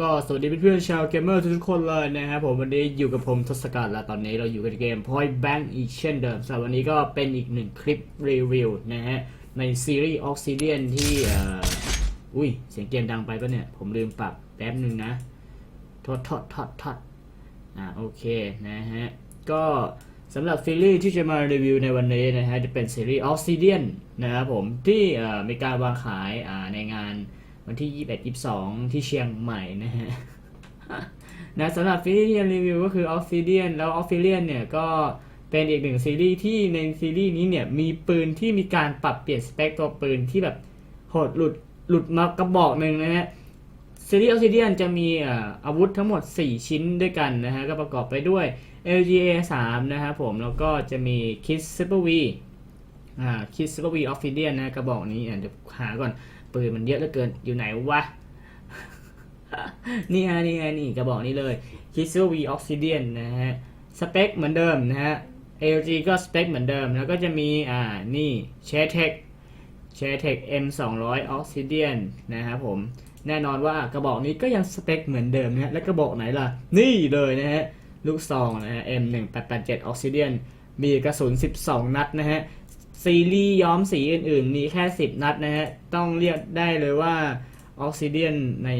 ก็สวัสดีเพื่อนๆชาวเกมเมอร์ทุกๆคนเลยนะครับผมวันนี้อยู่กับผมทศกัณฐ์และตอนนี้เราอยู่กันเกม Point Bank อีกเช่นเดิมสำหรับวันนี้ก็เป็นอีกหนึ่งคลิปรีวิวนะฮะในซีรีส์ Obsidian ที่ออุ้ยเสียงเกมดังไปปะเนี่ย ผมลืมปรับแป๊บหนึ่งนะทอดทอดทอดทอดอ่าโอเคนะฮะก็สำหรับซีรีส์ที่จะมารีวิวในวันนี้นะฮะจะเป็นซีรีส์ Obsidian นะครับผมที่มีการวางขายในงาน วันที่ 21 22 ที่เชียงใหม่นะฮะนะสำหรับซีรีส์ที่จะรีวิวก็คือ Obsidian แล้ว Obsidian เนี่ยก็เป็นอีกหนึ่งซีรีส์ที่ในซีรีส์นี้เนี่ยมีปืนที่มีการปรับเปลี่ยนสเปคตัวปืนที่แบบโหดหลุดหลุดมากระบอกหนึ่งนะฮะซีรีส์ Obsidian จะมีอาวุธทั้งหมด 4 ชิ้นด้วยกันนะฮะก็ประกอบไปด้วย LGA 3นะครับผมแล้วก็จะมี Kit Super V อ่า Kit Super V Obsidian นะกระบอกนี้เดี๋ยวหาก่อน ปืนมันเยอะเหลือเกินอยู่ไหนวะ นี่ฮะนี่ฮะนี่กระบอกนี้เลย k i s u V Obsidian นะฮะ สเปคเหมือนเดิมนะฮะ LG ก็สเปคเหมือนเดิม แล้วก็จะมีอ่านี่ s h a r e t e c s h a r e t e c M 2 0 0 Obsidian นะครับผม แน่นอนว่ากระบอกนี้ก็ยังสเปคเหมือนเดิมนะฮะ และกระบอกไหนล่ะ นี่เลยนะฮะ ลูกซองนะฮะ M 1 8 8 7 Obsidian มีกระสุน 12 นัดนะฮะ ซีรีส์ย้อมสีอื่นๆ มีแค่ 10 นัดนะฮะ ต้องเรียกได้เลยว่า Obsidian ใน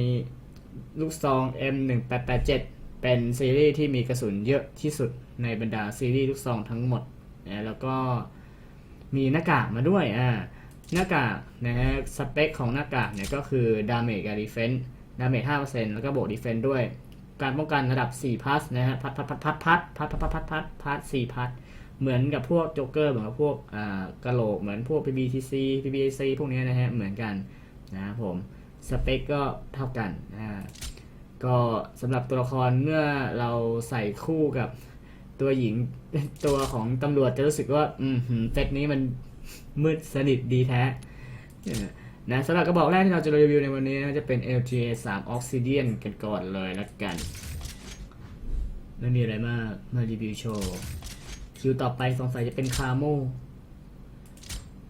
ลูกซอง M 1 8 8 7 เป็นซีรีส์ที่มีกระสุนเยอะที่สุดในบรรดาซีรีส์ลูกซองทั้งหมดนะแล้วก็มีหน้ากากมาด้วยอ่าหน้ากากนะฮะสเปคของหน้ากากเนี่ยก็คือ Damage กับ Defense Damage 5%แล้วก็บวก Defense ด้วย การป้องกันระดับ 4 พัสนะฮะพัดพัดพัดพัดพัดพัดพัดพัดพัดพัดพัด4พัด เหมือนกับพวกโจ๊กเกอร์เหมือนกับพวกอ่ากะโหลกเหมือนพวก PBTC PBAC พวกนี้นะฮะเหมือนกันนะครับผมสเปคก็เท่ากันอ่าก็สำหรับตัวละครเมื่อเราใส่คู่กับตัวหญิงตัวของตำรวจจะรู้สึกว่า อืมเซตนี้มันมืดสนิทดีแท้นะสำหรับกระบอกแรกที่เราจะรีวิวในวันนี้นะจะเป็น LGA 3 Obsidian กันก่อนเลยละกัน ไม่มีอะไรมาก มารีวิวโชว์ คิวต่อไปสงสัยจะเป็นคาโม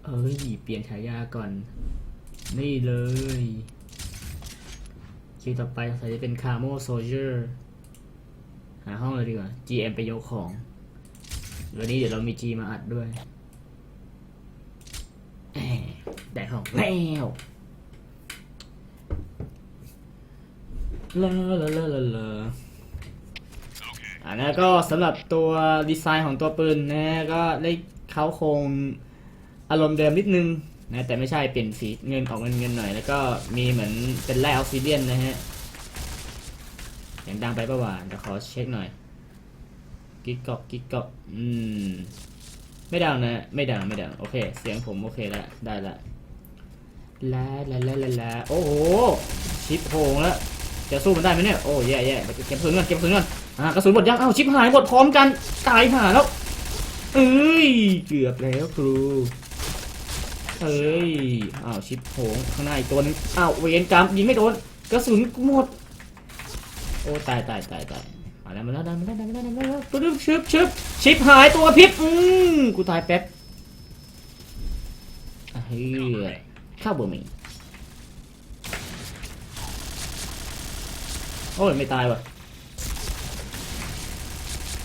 เอ้ยเปลี่ยนฉายาก่อน นี่เลย คิวต่อไปสงสัยจะเป็นคาโมโซเจอร์ หาห้องเลยดีกว่า GM ไปยกของ วันนี้เดี๋ยวเรามี G มาอัดด้วยแหม่ได้ของแล้วลาลาลาลาลา อ่านะก็สำหรับตัวดีไซน์ของตัวปืนนะก็ได้เขาโครงอารมณ์เดิมนิดนึงนะแต่ไม่ใช่เปลี่ยนสีเงินออกเงินเงินหน่อย แล้วก็มีเหมือนเป็นแร่ออฟซิเดียนนะฮะเสียงดังไปปะวะเดี๋ยวขอเช็คหน่อย กิ๊กกอกกิ๊กกอกอืม ไม่ดังนะ ไม่ดังไม่ดังโอเค เสียงผมโอเคแล้วได้ละแลาลาลาลาลาโอ้โหชิปโหงแล้วจะสู้มันได้ไหมเนี่ย โอ้แย่แย่เดี๋ยเก็บกระสุนก่อนเก็บกระสุนก่อน อ่ากระสุนหมดยังเอ้าชิปหายหมดพร้อมกันตายหาแล้วเอ้ยเกือบแล้วครูเอ้ยอ้าวชิปโหงข้างหน้าอีกตัวนึงอ้าวเวรกรรมยิงไม่โดนกระสุนหมดโอ้ตายตายตายตายมาแล้วมาแล้วมาแล้วมาแล้วมาแล้วมาแล้วปึ๊บชึบชึบชิปหายตัวพิษอืมกูตายแป๊บเฮ้ยข้าวบะหมี่โอ้ยไม่ตายว่ะ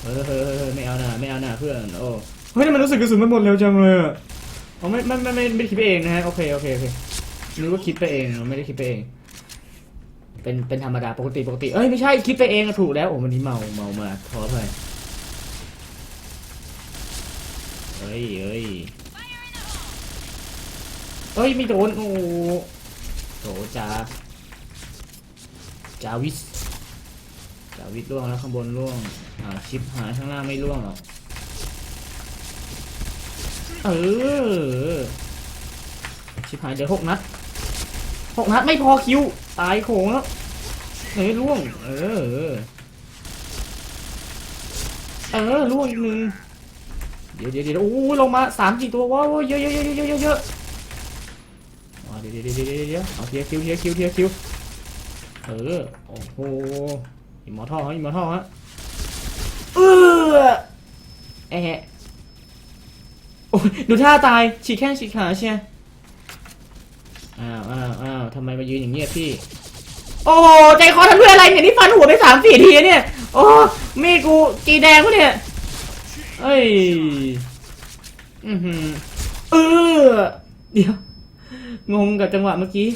เฮ้ยเฮ้ยเฮ้ยเฮ้ยไม่เอาหน่าไม่เอาหน่าเพื่อนโอ้เฮ้ยทำไมรู้สึกกระสุนมันหมดเร็วจังเลยอะอ๋อไม่ไม่ไม่ไม่ไม่ได้คิดไปเองนะฮะโอเคโอเคโอเคนึกว่าคิดไปเองเราไม่ได้คิดไปเอง เป็นเป็นธรรมดาปกติปกติเอ้ยไม่ใช่คิดไปเองอะถูกแล้วโอ้วันนี้เมาเมามาท้อไปเอ้ยเอ้ยเอ้ยไม่โดนโอ้โหจ้าจาวิสจาวิสล่วงแล้วข้างบนล่วงอ่าชิปหายข้างล่างไม่ล่วงหรอกเออชิปหายเดี๋ยวหกนัดหกนัดไม่พอคิวตายโขงแล้วเฮ้ยล่วง เออ เออล่วงอีกหนึ่งเดี๋ยวเดี๋ยวเดี๋ยวโอ้ลงมาสามสี่ตัวว้าวเยอะเยอะเยอะเยอะเยอะเยอะเดี๋ยวเดี๋ยวเดี๋ยวเดี๋ยวเดี๋ยวเอาเทียคิวเทียคิวเทียคิวเออโอ้โห อิมมอร์ทัลฮะอิมมอร์ทัลฮะเออแอะโอ้ยดูท่าตายฉีกแข้งฉีกขาเชียอ้าวอ้าวอ้าวทำไมมายืนอย่างเงี้ยพี่ โอ้ใจคอทำด้วยอะไรเนี่ยนี่ฟันหัวไปสามสี่ทีเนี่ย โอ้มีดกูกีแดงวะเนี่ยเอ้ยอือหือเออเดี๋ยวงงกับจังหวะเมื่อกี้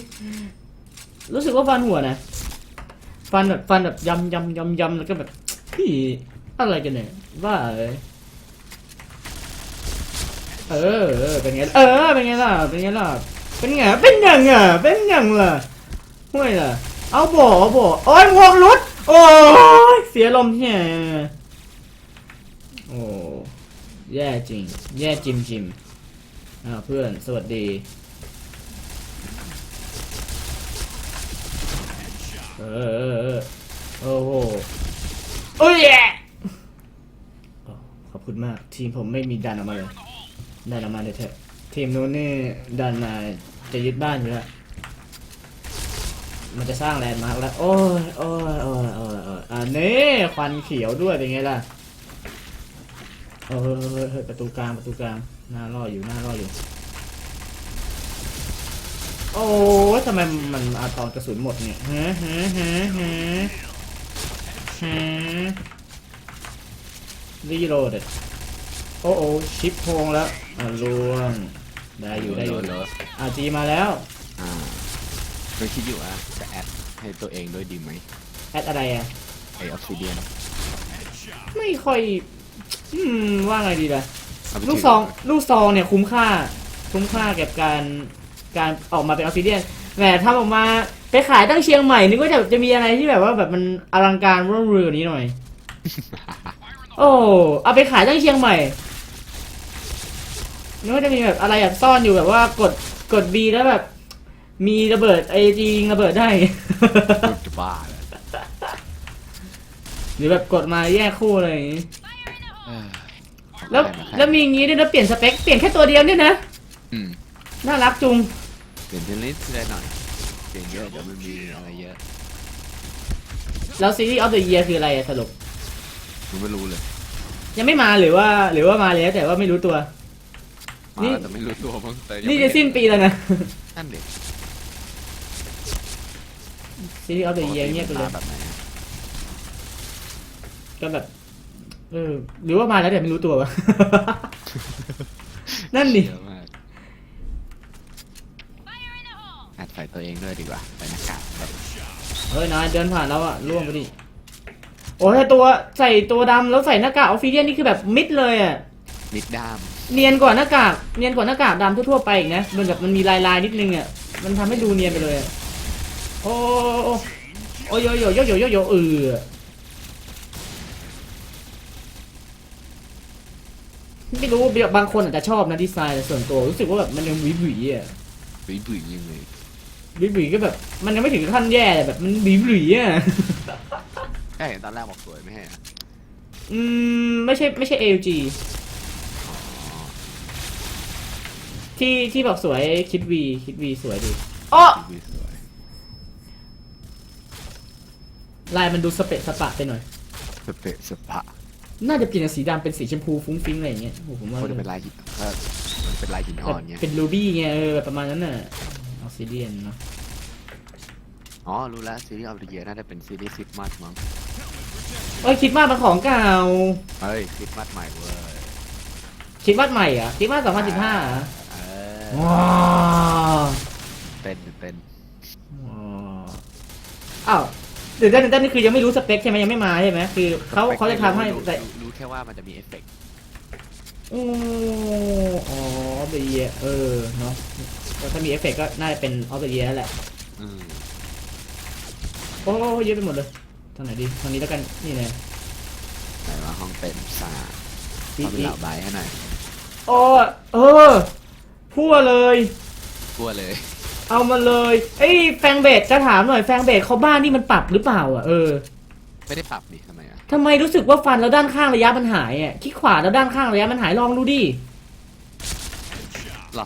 รู้สึกว่าฟันหัวนะ ฟันแบบฟันแบบยำยำยำยำแล้วก็แบบพี่อะไรกันเนี่ยว่าเออเออเป็นไงเออเป็นไงล่ะเป็นไงล่ะเป็นไงเป็นยังไงเป็นยังล่ะห่วยล่ะเอาบ่เอาบ่อโอ้ยงวรุดโอ้ยเสียลมเนี่ยโอ้แย่จริง แย่จิมจิมอ่าเพื่อนสวัสดี เออเออโอ้โหโอ้ยขอบคุณมาก ทีมผมไม่มีดันออกมาเลย ดันออกมาเลยเถอะทีมนู้นนี่ดันมาจะยึดบ้านอยู่แล้วมันจะสร้างแลนด์มาร์กแล้ว โอ้ยโอ้ยโอ้ยโอ้ยโอ้ยอันนี้ควันเขียวด้วยเป็นไงล่ะเออเฮ้ยเฮ้ยประตูกลางประตูกลางหน้ารออยู่หน้ารออยู่ โอ้ยทำไมมันอาตอนกระสุนหมดเนี่ยฮะฮะฮะฮะฮะรีโหลดโอ้โอ้ชิปโพงแล้วอะลวงได้อยู่ได้อยู่เหรออาจีมาแล้วอ่าก็คิดอยู่ว่าจะแอดให้ตัวเองด้วยดีไหมแอดอะไรอะไอออฟซิเดียนไม่ค่อยอืมว่าไงดีล่ะเอาไปลูกถืซองลูกซองเนี่ยคุ้มค่า คุ้มค่ากับการ การออกมาเป็นออฟซิเดียนแหมทำออกมาไปขายตั้งเชียงใหม่นึกว่าจะจะมีอะไรที่แบบว่าแบบมันอลังการรุ่งเรืองกว่านี้หน่อย โอ้เอาไปขายตั้งเชียงใหม่นึกว่าจะมีแบบอะไรแบบซ่อนอยู่แบบว่ากดกด B แล้วแบบ มีระเบิดไอจียิงระเบิดได้พูดจะบ้าเลยหรือแบบกดมาแยกคู่อะไรอย่างงี้เออแล้วได้มาค่แล้วมีอย่างงี้ด้วยนะเปลี่ยนสเปคเปลี่ยนแค่ตัวเดียวเนี่ยนะ อืม น่ารักจุง เปลี่ยนเทนนิสได้หน่อยเปลี่ยนเยอะเดี๋ยวมันมีอะไรเยอะแล้วซีรีส์ออฟเดอะเยียคืออะไรอะสรุปมันไม่รู้เลยยังไม่มาหรือว่าหรือว่ามาแล้วแต่ว่าไม่รู้ตัวนี่มาแต่ไม่รู้ตัวมั้งแต่ยังนี่ไม่จะสิ้นปีแล้วนะ นั่นเด็กซีรีส์ออฟเดอะเยียเงียบไปเลยแบบไหนอะก็แบบเออหรือว่ามาแล้วแต่ไม่รู้ตัววะ นั่นดิเยอะมากอัดใส่ตัวเอง ด้วยดีกว่าใส่หน้ากากแบบเฮ้ยนายเดินผ่านแล้วอะล่วงไปดิ โอ้ยตัวใส่ตัวดำแล้วใส่หน้ากากออฟฟิเดียนนี่คือแบบมิดเลยอะมิดด้ามเนียนกว่าหน้ากากเนียนกว่าหน้ากากดำทั่วๆไปอีกนะมันแบบมันมีลายลายๆนิดนึงอะมันทำให้ดูเนียนไปเลยอะโอ้โอ้โอ้โยโยโยโยโยโยเออไม่รู้บางคนอาจจะชอบนะดีไซน์แต่ส่วนตัวรู้สึกว่าแบบมันยังหวีหวีๆอะบุยบุยยังไง หวีหวีๆก็แบบ มันยังไม่ถึงขั้นแย่แต่แบบมันหวีหวีๆอะใช่ตอนแรกบอกสวยไม่ใช่เหรออืม ไม่ใช่ไม่ใช่ AUG ที่ที่บอกสวยคิดวีคิดวีสวยดีอ๋อบุยสวยลายมันดูสเปะสปะไปหน่อย สเปะสปะน่าจะเปลี่ยนจากสีดำเป็นสีชมพูฟุ้งฟิ้งอะไรอย่างเงี้ยโอ้โหผมว่าควรจะเป็นลายหินเออมันเป็นลายหินแบอ่บอนไงเป็นรูบี้ไงเออแบบประมาณนั้นน่ะออก ซิเดียนเนาะอ๋อ รู้แล้วซีรีส์ออฟเดอะเยียน่าจะเป็นซีรีส์คริสต์มาสมั้งเอ้ยคิดว่ามันของเก่า เฮ้ยคริสต์มาสใหม่เว้ยคิดว่าใหม่เหรอะคิดว่า2015เหรอเออว้าวเป็นเป็นว้าวอ้าวเดี๋ยวด้านด้านนี่คือยังไม่รู้สเปคใช่ไหมยังไม่มาใช่ไหมคือเขาเขาจะทำให้รู้แต่รู้รู้แค่ว่ามันจะมีเอฟเฟกต์ โอ้อ๋อออฟเดอะเยียเออเนาะแล้วถ้ามีเอฟเฟกต์ก็น่าจะเป็นออฟเดอะเยียแหละอืมโอ้เยอะไปหมดเลยทางไหนดีทางนี้แล้วกันนี่เลยไหนว่าห้องเต็มสาอีเอาเป็นอีเหล่าใบให้หน่อยโอ้เออพั่วเลย กลัวเลยเอามาเลยเอ้ยแฟงเบดจะถามหน่อยแฟงเบดเขาบ้านนี่มันปรับหรือเปล่าอะเออไม่ได้ปรับดิทำไมอะ ทำไมรู้สึกว่าฟันแล้วด้านข้างระยะมันหายอะคลิกขวาแล้วด้านข้างระยะมันหายลองดูดิ หรอ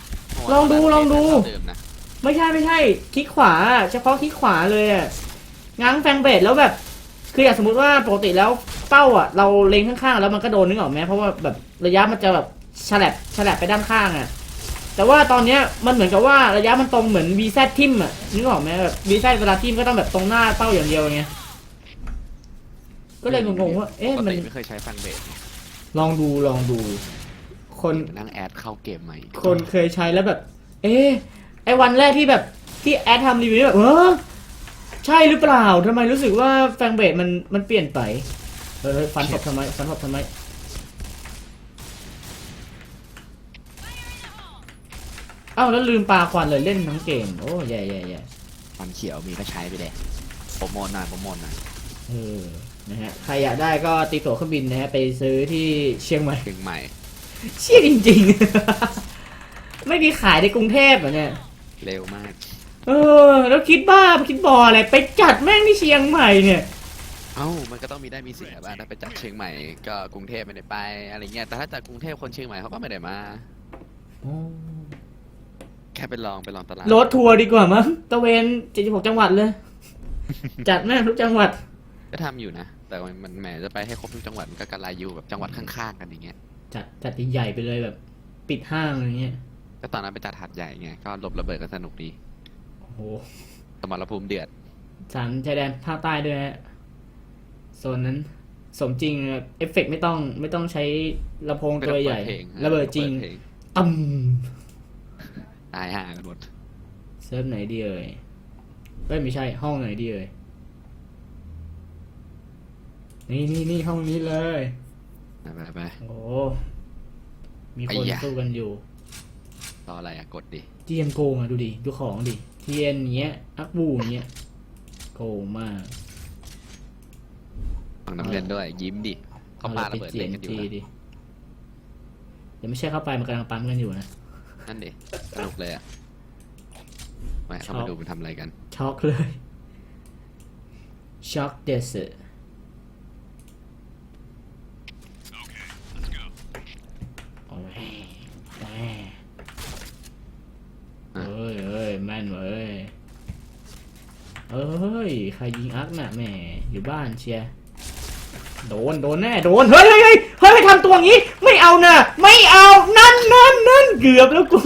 ลองดูลองดู เดิมนะไม่ใช่ไม่ใช่คลิกขวา เฉพาะคลิกขวาเลยอะง้างแฟงเบดแล้วแบบ คืออย่างสมมติว่าปกติแล้วเป้าอะ เราเล็งข้างๆ แล้วมันก็โดนนึกออกไหมเพราะว่าแบบระยะมันจะแบบฉลับฉลับไปด้านข้างอะ แต่ว่าตอนเนี้ยมันเหมือนกับว่าระยะมันตรงเหมือนวีแซทิมอะนึกออกไหมแบบวีแซเวลาทิมก็ต้องแบบตรงหน้าเป้าอย่างเดียวไง ก็เลยงงๆว่า เอ๊ะปกมันติไม่เคยใช้ฟังเบสลองดูลองดู คนนั่งแอดเข้าเกมใหม่คนเคยใช้แล้วแบบ เอ๊ะไอวันแรกที่แบบที่แอดทำรีวิวนี่แบบเออใช่หรือเปล่าทำไมรู้สึกว่าแฟงเบสมันมันเปลี่ยนไปเออฟันศพทำไมฟันศพทำไมเอ้าแล้วลืมปลาควันเลยเล่นทั้งเกมโอ้แย่แย่แย่ฟันเขียวมีก็ใช้ไปเลยโปรโมทหน่อยโปรโมทหน่อยเออ นะฮะใครอยากได้ก็ตีตั๋วเครื่องบินนะฮะไปซื้อที่เชียงใหม่ เชียงใหม่ เชี่ยจริงๆ ไม่มีขายในกรุงเทพเหรอเนี่ย เร็วมาก เออ แล้วคิดบ้าคิดบออะไรไปจัดแม่งที่เชียงใหม่เนี่ย เอ้า มันก็ต้องมีได้มีเสียบ้างถ้าไปจัดเชียงใหม่ก็กรุงเทพไม่ได้ไปอะไรเงี้ย แต่ถ้าจัดกรุงเทพคนเชียงใหม่เขาก็ไม่ได้มา แค่ไปลองไปลองตลาดรถทัวร์ดีกว่ามั้งตะเวน76จังหวัดเลย จัดแม่งทุกจังหวัด ก็ทำอยู่นะ แต่มันมันแหมจะไปให้ครบทุกจังหวัดมันก็กระไรอยู่แบบจังหวัดข้างๆกันอย่างเงี้ยจัดจัดใหญ่ๆไปเลยแบบ ปิดห้างอะไรเงี้ยก็ตอนนั้นไปจัดหัดใหญ่ไงก็หลบระเบิดก็สนุกดีโอ้โหสมรภูมิเดือดสามชายแดนภาคใต้ด้วยฮะโซนนั้น สมจริงแบบเอฟเฟกต์ไม่ต้องไม่ต้องใช้ลำโพงไม่ตัต้วองใหเปิญ่ดเพลงระเบิดจริงไม่ต้องเปิเพลตั้มตายห่ากันหมดเซิร์ฟไหนดีเอ่ยเอ้ยไม่ใช่ห้องไหนดีเอ่ย นี่นี่นี่ห้องนี้เลยไปไปไปโอ้มีคนไอ้ยะสู้กันอยู่รออะไรอะกดดิเทียนโกงอะดูดิดูของดิเทียนเงี้ยอักบูเงี้ยโกงมากฟังน้ำเล่นด้วย ยิ้มดิเขาปาระเบิดเจีเล่ยนกันอยู่ทีนะดิยังไม่ใช่เข้าไปมันกำลังปั๊มกันอยู่นะนั่นดิสนุกเลยอะไม่เข้าชอมาบดูมันทำอะไรกันช็อกเลยช็อกเดสโอ้ยแหม่เอ้ยเอ้ย แม่นเว้ยเอ้ย ใครยิงอักน่ะแหม่อยู่บ้านเชียโดน โดนแน่ โดน เฮ้ยเฮ้ยเฮ้ยเฮ้ยทำตัวงี้ ไม่เอานะไม่เอา นั่นนั่นนั่นเกือบแล้วกู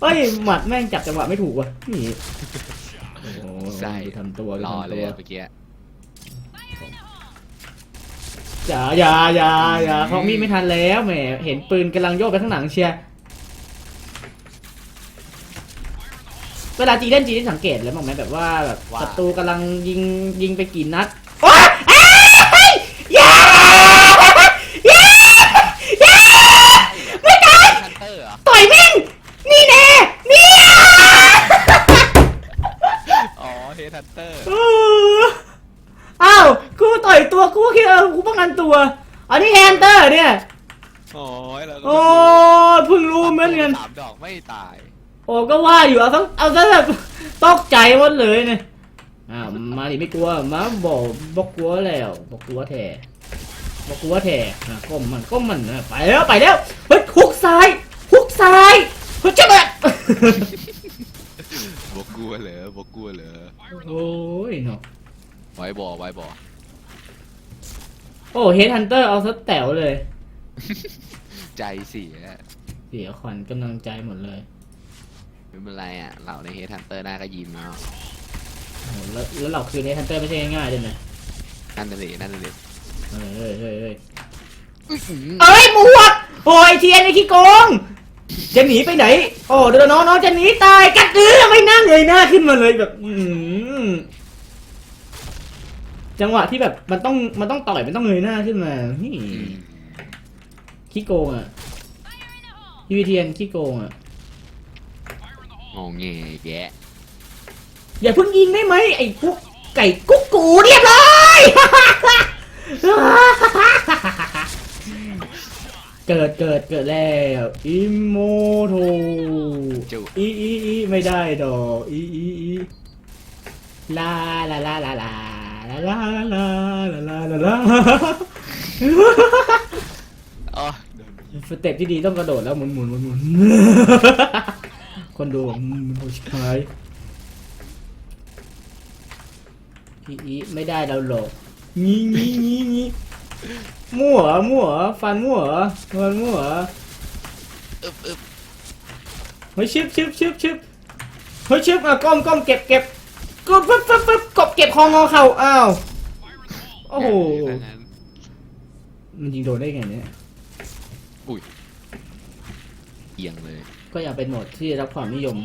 เฮ้ย หมัดแม่งจับจังหวะไม่ถูกว่ะ นี่โอ้ใช่ทำตัวรอเลยเมื่อกี้อย่าอย่าอย่าอย่าเขามีไม่ทันแล้วแหม เห็นปืนกำลังโยกไปข้างหลังเชียร์ เวลาจีเล่นจีได้สังเกตแล้วมั้งไหมแบบว่าแบบศัตรูกำลังยิงยิงไปกี่นัดโอ๊ยอ้ายอย่าอย่าอย่าไม่ตายฮันเตอร์เหรอต่อยแม่งนี่แน่นี่อะอ๋อเฮดฮันเตอร์เอออ้าวกูต่อยตัวกูก็คิดเออกูป้องกันตัวอันนี้แฮนเตอร์เนี่ย โอ้ยแล้วก็โอ้ยเพิ่งรู้เหมือนกัน สามดอกไม่ตาย โอ้ก็ว่าอยู่เอาซะเอาซะแบบตกใจหมดเลยเนี่ยอ้าวมาดิไม่กลัวมาบอกบอกกลัวแล้วบอกกลัวแท้บอกกลัวแท้อะก้มมันก้มมันอะไปแล้วไปแล้วเฮ้ยฮุกซ้ายฮุกซ้ายเฮ้ยเจ๊แบบบกกลัวเหรอบกกลัวเหรอโอ้ยเนาะไว้บอไว้บอโอ้เฮดฮันเตอร์เอาซะแต๋วเลย ใจเสียเสียขวัญกำลังใจหมดเลย ไม่เป็นไรอะ เหล่าในเฮดฮันเตอร์หน้าก็ยิ้มแล้วโอ้โหแล้วแล้วเราคือเฮดฮันเตอร์ไม่ใช่ง่ายๆด้วยนะนั่นน่ะเลยนั่นน่ะเลยเฮ้ยเฮ้ยเฮ้ยเฮ้ยอื้อหือเอ้ยหมวกโอ้ยเทียนไอ้ขี้โกง จะหนีไปไหน โอ้เดี๋ยวน้องน้องจะหนีตายกัดเอือไม่นั่งเลยหน้าขึ้นมาเลยแบบ อืมจังหวะที่แบบมันต้องมันต้องต่อยมันต้องเงยหน้าขึ้นมานี่อืมขี้โกงอะพี่วิเทียนขี้โกงอะ งงเงยแยะอย่าเพิ่งยิงได้ไหมไอ้พวกไก่กุ๊กกูเรียบร้อยเกิดเกิดเกิดแล้วอิโมโทจุอีอีอีไม่ได้ดอกอีอีอีลาลาลาลาลาลาลาลาลาลาลาลาอ๋อสเต็ปที่ดีต้องกระโดดแล้วหมุนหมุนหมุนหมุน คนดูบอกอืมมันโหดชิบหายอีอีไม่ได้เราหรอกงี้งี้งี้งี้มั่วมั่วฟันมั่วฟันมั่วอึบอึบเฮ้ยชึบชึบชึบชึบเฮ้ยชึบอะก้มก้มเก็บเก็บก้มปึ๊บปึ๊บปึ๊บกบเก็บคองอเข่าอ้าวโอ้โหถ้างั้นมันยิงโดนได้ไงเนี่ยเอียงเลย ก็ยังเป็นโหมดที่ได้รับความนิยม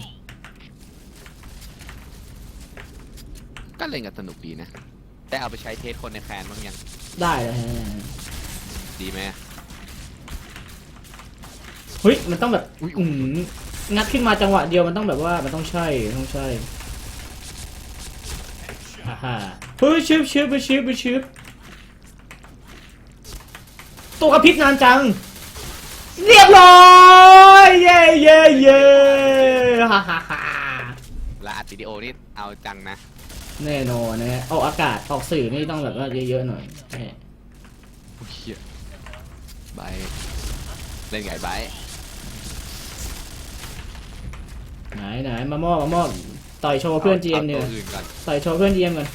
ก็เล่นกันสนุกดีนะ แต่เอาไปใช้เทสคนในแคนบ้างยัง ได้เลยฮะดีไหมเฮ้ยมันต้องแบบอุ๊ยอืมงัดขึ้นมาจังหวะเดียวมันต้องแบบว่ามันต้องใช่ต้องใช่ฮ่าฮ่าเฮ้ยชึบชึบชึบชึบตัวกระพริบนานจัง เรียบร้อย เย้เย้เย้ฮ่าฮ่าฮ่าและอัดวิดีโอนี่เอาจังนะ แน่นอนนะฮะออกอากาศออกสื่อนี่ต้องแบบว่าเยอะๆหน่อยแหมโอ้ยเหี้ยไบร์ทเล่นไงไบร์ทไหนไหนมามอบมามอบต่อยโชว์เพื่อน GM เนี่ยอาตัวอื่นก่อนต่อยโชว์เพื่อน GM ก่อน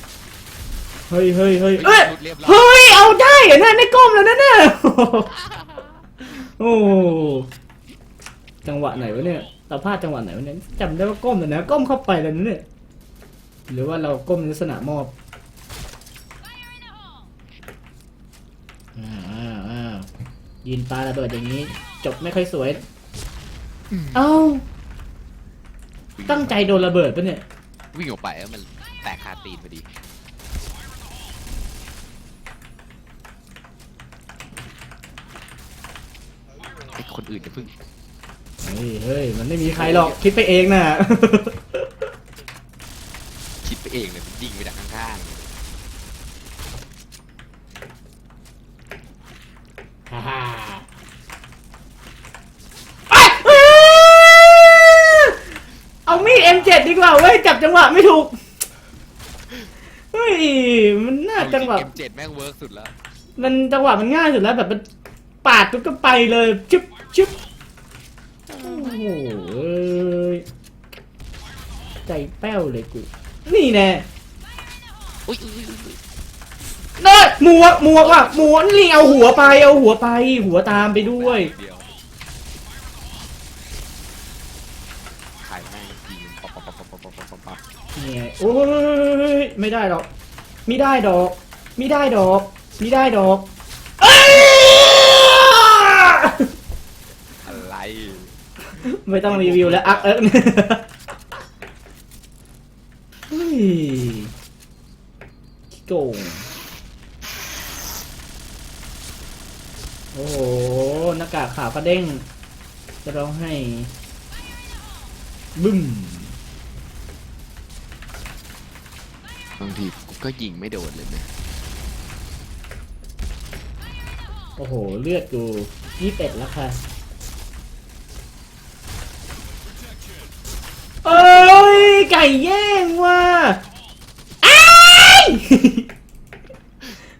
เฮ้ยเฮ้ยเฮ้ยเอ้ย ชุดเรียบร้อยเฮ้ย เอาได้เหรอเนี่ยไม่ก้มแล้วนะเนี่ย โอ้จังหวะไหนวะเนี่ยเราพลาดจังหวะไหนวะเนี่ยจำได้ว่าก้มแต่นะก้มเข้าไปแล้วนะเนี่ยหรือว่าเราก้มในลักษณะมอบอ่าอ่าอ่ายินปลาระเบิดอย่างนี้ จบไม่ค่อยสวย เอ้า ตั้งใจโดนระเบิดปะเนี่ย วิ่งออกไปแล้วมันแตกคาตีนพอดี อ้คนอื่นจะเพิ่งเฮ้ยเฮ้ยมันไม่มีใครหรอกคิดไปเองน่ะ คิดไปเองเลยมันยิงไปจากข้างฮ่าฮ่าเอ้ยเอ้ยเอามีด M7 ดีกว่าเว้ยจับจังหวะไม่ถูก เฮ้ย มันๆน่าจังหวะ เกมเจ็ดแม่งเวิร์กสุดแล้ว มันจังหวะมันง่ายสุดแล้วแบบมันปาดปุ๊บก็ไปเลยชึบ แป้วเลยกู นี่แน่อุ้ยเด้อหมวหมวว่ะหมวกนี่เอาหัวไปเอาหัวไป หัวตามไปด้วยเนี่ยโอ้ยไม่ได้ดอกไม่ได้ดอกไม่ได้ดอกไม่ได้ดอกอะไร ไม่ต้องรีวิวแล้วอักเอิ๊ก ขี้โกงโอ้โหหน้ากากขาวกระเด้ง จะร้องให้ บึ้ม บางทีกูก็ยิงไม่โดนเลยนะโอ้โห เลือดกูยี่สิบเอ็ดแล้วค่ะ แย่งว่ะอ้าย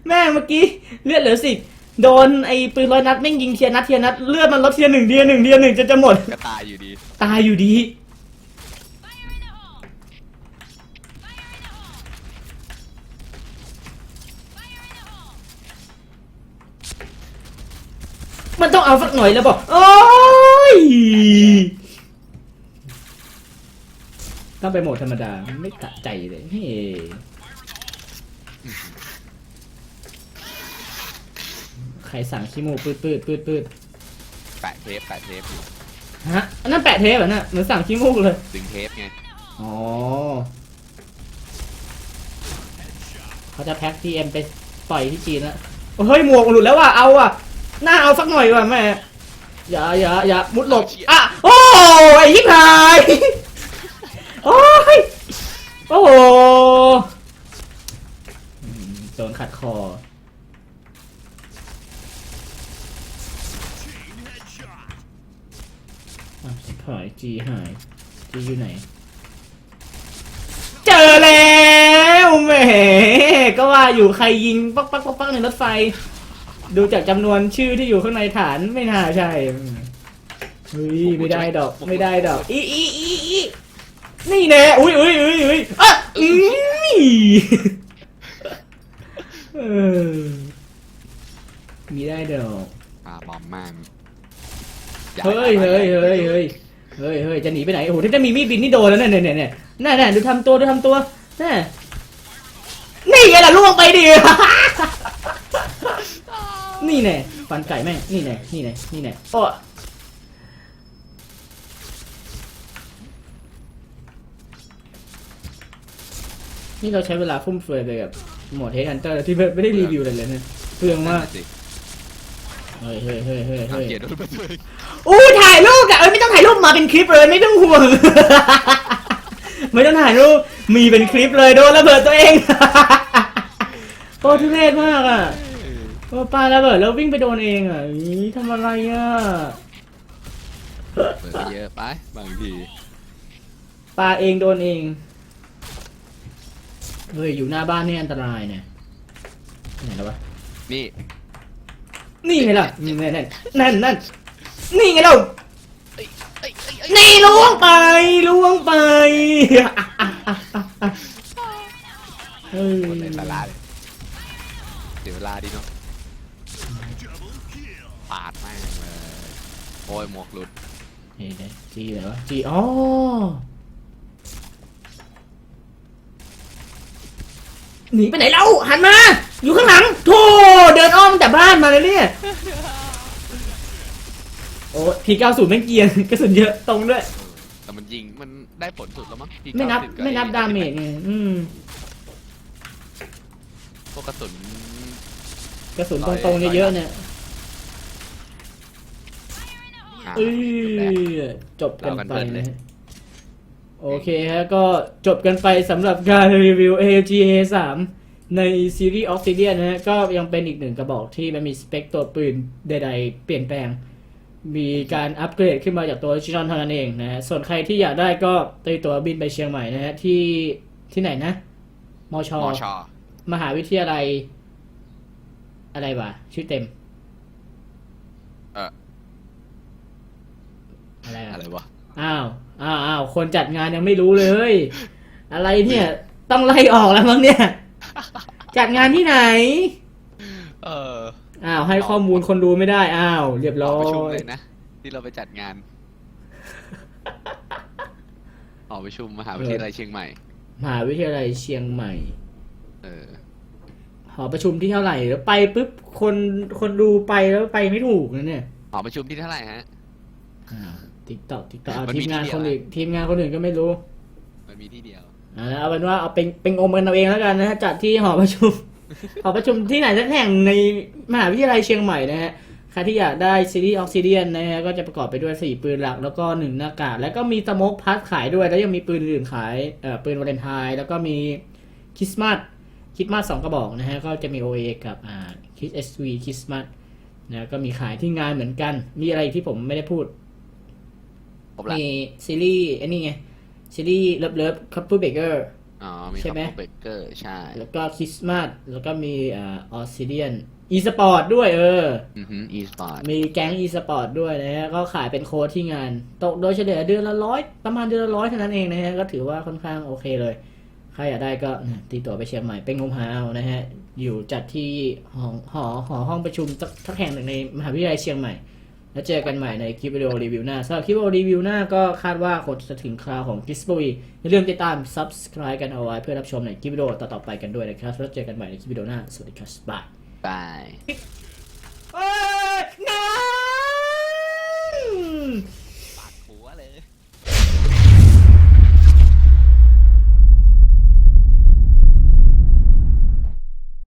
แม่งเมื่อกี้เลือดเหลือสิบโดนไอ้ปืนร้อยนัดแม่งยิงเทียนัดเทียนัดเลือดมันลดเทียหนึ่งเทียหนึ่งเทียหนึ่งจะจะหมด ก็ตายอยู่ดี ตายอยู่ดี มันต้องเอาสักหน่อยแล้วบอกโอ้ย ต้องไปโหมดธรรมดาไม่กะใจเลยเฮ้ยใครสั่งขี้มูกปืดปืดปืดปืดแปะเทปแปะเทปอยู่ฮะอันนั้นแปะเทปเหรอน่ะเหมือนสั่งขี้มูกเลย ดึงเทปไงอ๋อเขาจะแพ็คทีเอ็มไปปล่อยที่จีนแล้วเฮ้ยหมวกหลุดแล้วว่ะเอาอะหน้าเอาสักหน่อยว่ะแม่อย่าอย่าอย่ามุดหลบอะโอ้ยไอ้ยิบหายโอ้ย โอ้โหอืมโดนขัดคอ อะชิบหายจีหายจีอยู่ไหน เจอแล้วแหมก็ว่าอยู่ใครยิงปักปักปักปักในรถไฟ ดูจากจำนวนชื่อที่อยู่ข้างในฐานไม่น่าใช่เฮ้ยไม่ได้ดอกไม่ได้ดอกอีอีอีอี นี่แน่อุ้ยอุ้ยอุ้ยอุ้ยอะอือเออมีได้ดอกปาบอมมากเฮ้ยเฮ้ยเฮ้ยเฮ้ยเฮ้ยเฮ้ยจะหนีไปไหนโอ้โหถ้าจะมีมีดบินนี่โดนแล้วเนี่ยเนี่ยเนี่ยน่าน่าดูทำตัวดูทำตัวน่านี่ไงล่ะล่วงไปดินี่แน่ฟันไก่แม่งนี่แน่นี่แน่นี่แน่โอ้ นี่เราใช้เวลาฟุ่มเฟือยไปกับหมวดเฮดฮันเตอร์ที่ไม่ได้รีวิวอะไรเลยเนี่ยเปลืองมากนั่นน่ะสิเฮ้ยเฮ้ยเฮ้ยเฮ้ยเอาเฮ้ยเกียรติด้วยตัวเองอู้ถ่ายรูปอะเอ้ยไม่ต้องถ่ายรูปมาเป็นคลิปเลยไม่ต้องห่วง ไม่ต้องถ่ายรูปมีเป็นคลิปเลยโดนระเบิดตัวเองโอ้ทุเรศมากอะโอ้ปาระเบิดแล้ววิ่งไปโดนเองอะอีทำอะไรอะเปิดไปเยอะไปบางทีปาเองโดนเอง เฮ้ยอยู่หน้าบ้านนี่อันตรายเนี่ยไหนแล้ววะนี่นี่ไงล่ะนี่ไงนั่นนั่นนั่นนี่ไงเราเอ้ยเอ้ยเอ้ยเอ้ยนี่ล่วงไปล่วงไปเฮ้ยคนในตลาดเลยเดี๋ยวเวลาดีเนาะปาดแม่งเลยโอ้ยหมวกหลุดเฮ้ยจีอะไรวะจีอ๋อ หนีไปไหนเล่าหันมา อยู่ข้างหลังโธ่เดินอ้อมแต่บ้านมาเลยเนี่ยโอ้ทีเก้าศูนย์ไม่งเกรียนกระสุนเยอะตรงด้วย แต่มันยิงมันได้ผลสุดแล้วมั้งพี่ไม่นับ90กับไม่นับอ้ดาเมจไงอืมพวกกระสุนกระสุนตรงๆเยอะๆเนี่ยอ่าเอ้จบแล้วยจบกันไปเรากันเพลินเลยนะฮะ โอเคฮะ ก็จบกันไปสำหรับการรีวิว AGA 3ในซีรีส์ Obsidian นะฮะ ก็ยังเป็นอีกหนึ่งกระบอกที่มันมีสเปคตัวปืนใดๆ เปลี่ยนแปลง มีการอัปเกรดขึ้นมาจากตัวชิชอนเท่านั้นเองนะฮะ ส่วนใครที่อยากได้ก็ตีตัวบินไปเชียงใหม่นะฮะ ที่ที่ไหนนะ มชมอชอมหาวิทยาลัย อะไรวะชื่อเต็ม เอ่ออะไรอะอะไรวะ อ้าว อ้าวอ้าวคนจัดงานยังไม่รู้เลย อะไรเนี่ย ต้องไล่ออกแล้วมั้งเนี่ย จัดงานที่ไหน เอออ้าวให้ข้อมูลคนดูไม่ได้อ้าวเรียบอร้ออกประชุมยเลยนะ ที่เราไปจัดงาน ออกประชุมมหาวิทยาลัยเชียงใหม่ มหาวิทยาลัยเชียงใหม่ เออ หอประชุมที่เท่าไหร่แล้วไปปุ๊บคนคนดูไปแล้วไปไม่ถูกนะเนี่ยหอประชุมที่เท่าไหร่ฮะ อ้าว ติ๊กต็อกติ๊กต็อกมันทีมีมงานที่เดียว คนอื่นทีมงานคนอื่นก็ไม่รู้มันมีที่เดียว อ่าเอาเป็นว่าเอาเป็นเป็นอมกันเอาเองแล้วกันนะฮะจัดที่หอประชุม หอประชุมที่ไหนสักแห่งในมหาวิทยาลัยเชียงใหม่นะฮะใครที่อยากได้ซีรีส์ออกซิเดียนนะฮะก็จะประกอบไปด้วย4ปืนหลักแล้วก็1หน้ากากแล้วก็มีสโมกพัดขายด้วยแล้วยังมีปืนอื่นขายเอ่อปืนวาเลนไทน์แล้วก็มีคริสต์มาสคริสต์มาสสองกระบอกนะฮะก็จะมี OA กับอ่าคิสเอสวีคริสต์มาสนะก็มีขายที่งานเหมือนกัน มีอะไรที่ผมไม่ได้พูด ครบละมีซีรีส์ไอ้นี่ไง ซีรีส์เลิฟเลิฟคัพเปอร์เบเกอร์อ๋อ มีใช่คาไหมโปเบเกอร์ใช่ แล้วก็คริสต์มาสแล้วก็มีอ่าออสซิเดียนอีสปอร์ตด้วยเอออือฮึอีสปอร์ตมีแก๊งอีสปอร์ตด้วยนะฮะ ก็ขายเป็นโค้ดที่งาน ตกโดยเฉลี่ยเดือนละร้อยประมาณเดือนละร้อยเท่านั้นเองนะฮะ ก็ถือว่าค่อนข้างโอเคเลย ใครอยากได้ก็เนี่ยตีตั๋วไปเชียงใหม่เป็นงมหาเอานะฮะ อยู่จัดที่หอหอหอห้องประชุมสักสักแห่งหนึ่งในมหาวิทยาลัยเชียงใหม่ แล้วเจอกันใหม่ในคลิปวิดีโอรีวิวหน้าสำหรับคลิปวิดีโอรีวิวหน้าก็คาดว่าคงจะถึงคราวของกิสบุยอย่าลืมติดตาม subscribe กันเอาไว้เพื่อรับชมในคลิปวิดีโอต่อๆไปกันด้วยนะครับแล้วเจอกันใหม่ในคลิปวิดีโอหน้าสวัสดีครับบายบาย เอ้ยงาน